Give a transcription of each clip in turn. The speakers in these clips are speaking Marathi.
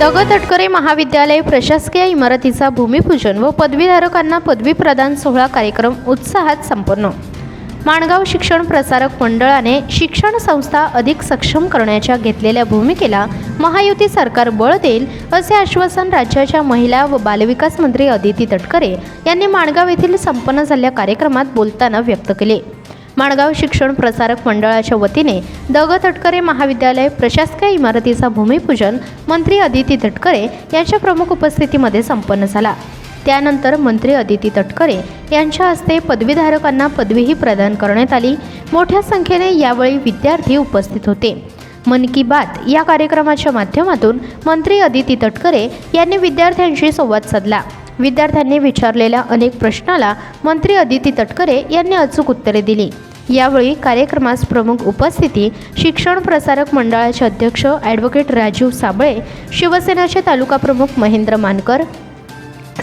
दग तटकरे महाविद्यालय प्रशासकीय इमारतीचा भूमिपूजन व पदवीधारकांना पदवी प्रदान सोहळा कार्यक्रम उत्साहात संपन्न. माणगाव शिक्षण प्रसारक मंडळाने शिक्षण संस्था अधिक सक्षम करण्याच्या घेतलेल्या भूमिकेला महायुती सरकार बळ देईल असे आश्वासन राज्याच्या महिला व बालविकास मंत्री अदिती तटकरे यांनी माणगाव येथील संपन्न झालेल्या कार्यक्रमात बोलताना व्यक्त केले. माणगाव शिक्षण प्रसारक मंडळाच्या वतीने दग तटकरे महाविद्यालय प्रशासकीय इमारतीचा भूमिपूजन मंत्री अदिती तटकरे यांच्या प्रमुख उपस्थितीमध्ये संपन्न झाला. त्यानंतर मंत्री अदिती तटकरे यांच्या हस्ते पदवीधारकांना पदवीही प्रदान करण्यात आली. मोठ्या संख्येने यावेळी विद्यार्थी उपस्थित होते. मन की बात या कार्यक्रमाच्या माध्यमातून मंत्री अदिती तटकरे यांनी विद्यार्थ्यांशी संवाद साधला. विद्यार्थ्यांनी विचारलेल्या अनेक प्रश्नाला मंत्री अदिती तटकरे यांनी अचूक उत्तरे दिली. यावेळी कार्यक्रमास प्रमुख उपस्थिती शिक्षण प्रसारक मंडळाचे अध्यक्ष ॲडव्होकेट राजीव साबळे शिवसेनाचे तालुका प्रमुख महेंद्र मानकर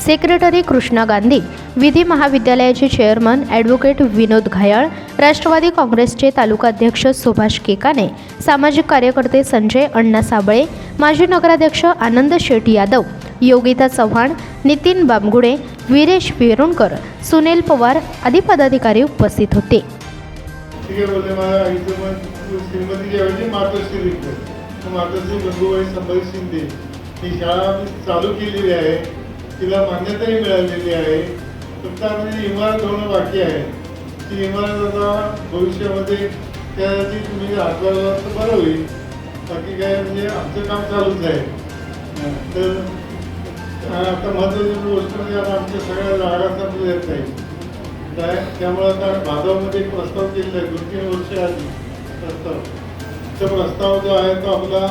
सेक्रेटरी कृष्णा गांधी विधी महाविद्यालयाचे चेअरमन ॲडव्होकेट विनोद घायाळ राष्ट्रवादी काँग्रेसचे तालुकाध्यक्ष सुभाष केकाने सामाजिक कार्यकर्ते संजय अण्णा साबळे माजी नगराध्यक्ष आनंद शेठ यादव योगिता चव्हाण नितीन बामगुडे वीरेश वेरुणकर सुनील पवार आदी पदाधिकारी उपस्थित होते. ठीक आहे बोलले माझ्या आईचं मग श्रीमतीच्या ऐवजी मातोश्री लिखतो तर मातोश्री गंगूबाई संभाजी शिंदे ही शाळा चालू केलेली आहे. तिला मान्यताही मिळालेली आहे. फक्त आम्ही इमारत होणं बाकी आहे. ती इमारत आता भविष्यामध्ये त्यासाठी तुम्ही हातभार तर बरं होईल. बाकी काय म्हणजे आमचं काम चालूच आहे. तर आता महत्त्वाची गोष्ट म्हणजे आता आमच्या सगळ्या जागा संपल्या येत नाही काय? त्यामुळे आता भाजपमध्ये एक प्रस्ताव दिलेला आहे. दोन तीन वर्ष आधी प्रस्ताव. त्या प्रस्ताव जो आहे तो आपला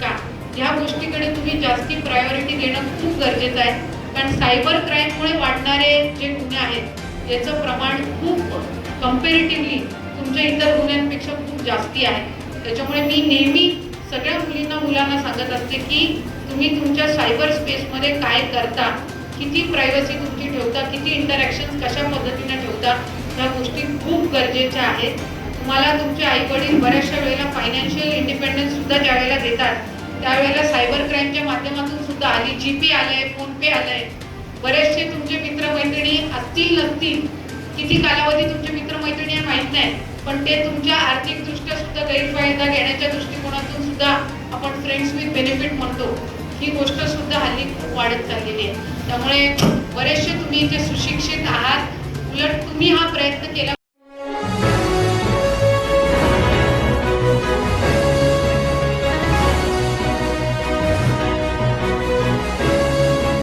का ह्या गोष्टीकडे तुम्ही जास्ती प्रायोरिटी देणं खूप गरजेचं आहे. कारण सायबर क्राईममुळे वाढणारे जे गुन्हे आहेत याचं प्रमाण खूप कम्पेरेटिव्हली तुमच्या इतर गुन्ह्यांपेक्षा खूप जास्ती आहे. त्याच्यामुळे मी नेहमी सगळ्या मुलींना मुलांना सांगत असते की तुम्ही तुमच्या सायबर स्पेसमध्ये काय करता किती प्रायव्हसी तुमची ठेवता किती इंटरॅक्शन कशा पद्धतीने ठेवता ह्या गोष्टी खूप गरजेच्या आहेत. तुम्हाला तुमचे आई वडील बऱ्याचशा वेळेला फायनान्शियल इंडिपेंडन्स सुद्धा ज्या वेळेला देतात त्यावेळेला सायबर क्राईमच्या माध्यमातून सुद्धा आली जी पे आलंय फोनपे आलं आलंय. बरेचसे तुमचे मित्रमैत्रिणी असतील नसतील किती कालावधी तुमचे मित्रमैत्रिणी आहे माहीत नाही पण ते तुमच्या आर्थिकदृष्ट्या सुद्धा गैरफायदा घेण्याच्या दृष्टिकोनातून सुद्धा आपण फ्रेंड्स विथ बेनिफिट म्हणतो. ही गोष्ट सुद्धा हल्ली खूप वाढत चाललेली आहे. त्यामुळे बरेचसे तुम्ही इथे सुशिक्षित आहात. उलट तुम्ही हा प्रयत्न केला